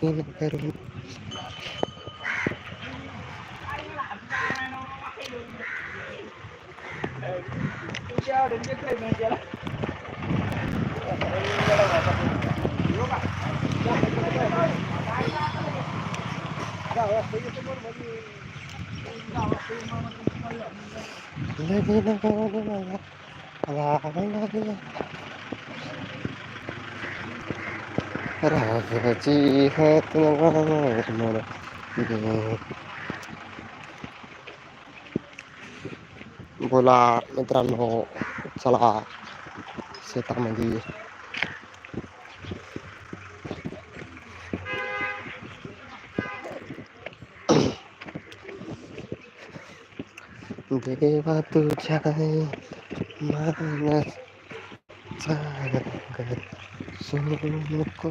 فين البرلين الذين كانوا على عملنا राजाची हात मला बोला मित्रांनो चला शेतामध्ये. देवा तुझ्या मानस चांगल नको.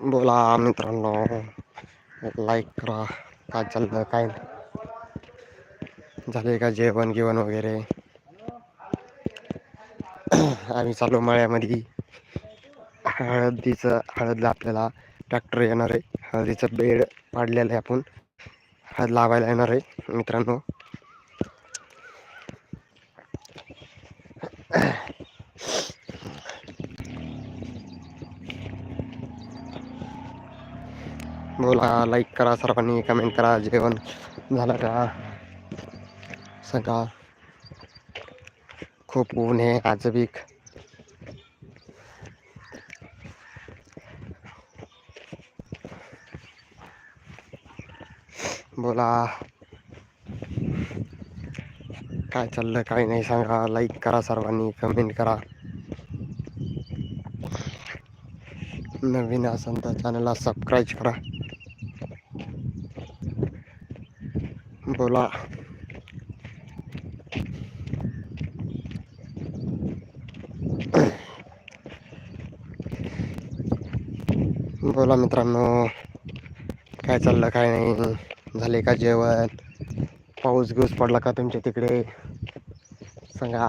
बोला मित्रांनो लाईक करा. काय चाललं काय झाले का जेवण गिवण वगैरे? आम्ही चालू मळ्यामध्ये. हळदीचं हळदला आपल्याला ट्रॅक्टर येणार आहे. हळदीचं बेड पाडलेलं आहे आपण. हळद लावायला येणार आहे मित्रांनो. बोला लाईक करा सर्वांनी कमेंट करा झालं का? सांगा खूप ऊन आहे, आज बीक बोला. काय चाललं, काय नाही सांगा. करा सर्वांनी कमेंट करा. नवीन असेल तर चॅनलला सबस्क्राईब करा. बोला बोला मित्रांनो. काय चाललं काय नाही. झाले का जेवण? पाऊस गिऊस पडला का तुमच्या तिकडे? सांगा.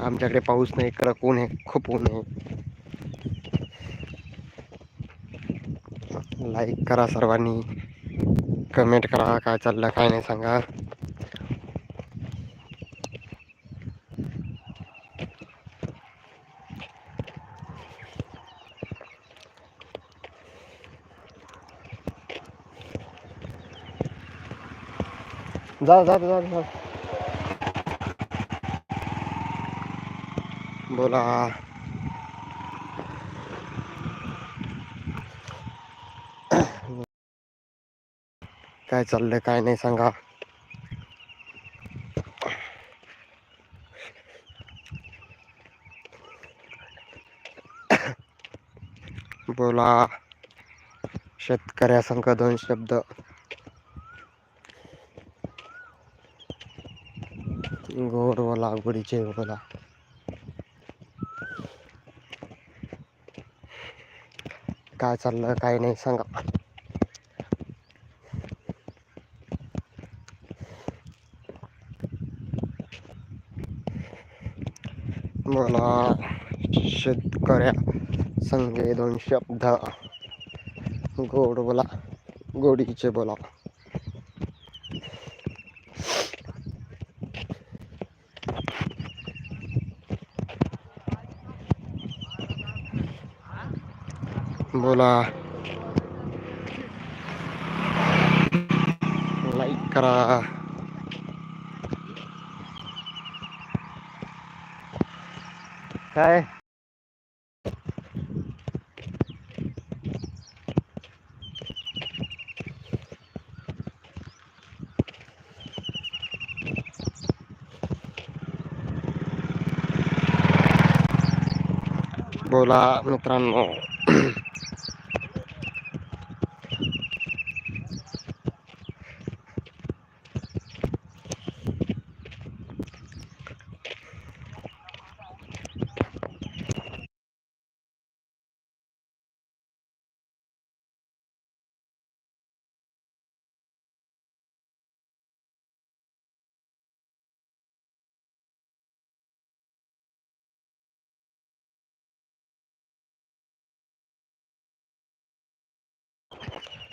आमच्याकडे पाऊस नाही कडक ऊन आहे खूप ऊन आहे. लाईक करा सर्वांनी. कमेंट करा काय चाललं काय नाही सांगा. जा जा जा जा. बोला. काय चाललंय काय नाही सांगा. बोला. शेतकऱ्यासंग दोन शब्द. गोड बोला गोडीचे बोला. काय चाललं काय नाही सांगा. बोला शेतकऱ्या संगे दोन शब्द. गोड बोला गोडीचे बोला. बोला. लाईक करा. काय? बोला मित्रांनो.